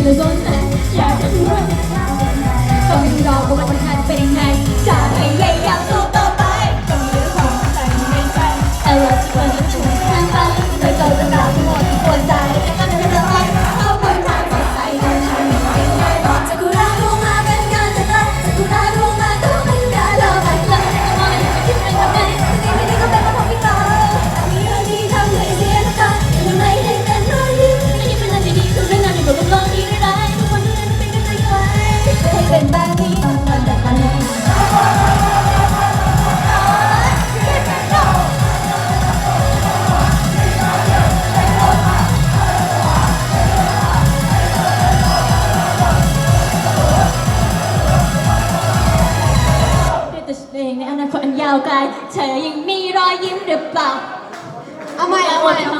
สีเหาต้แต่อยากจะรู้ว่าตอนนี้ดอกมันเป็นยังไง เลงในอนาคตอันยาวไกล เธอยังมีรอยยิ้มหรือเปล่า เอามเอาใหม่เอาใหม่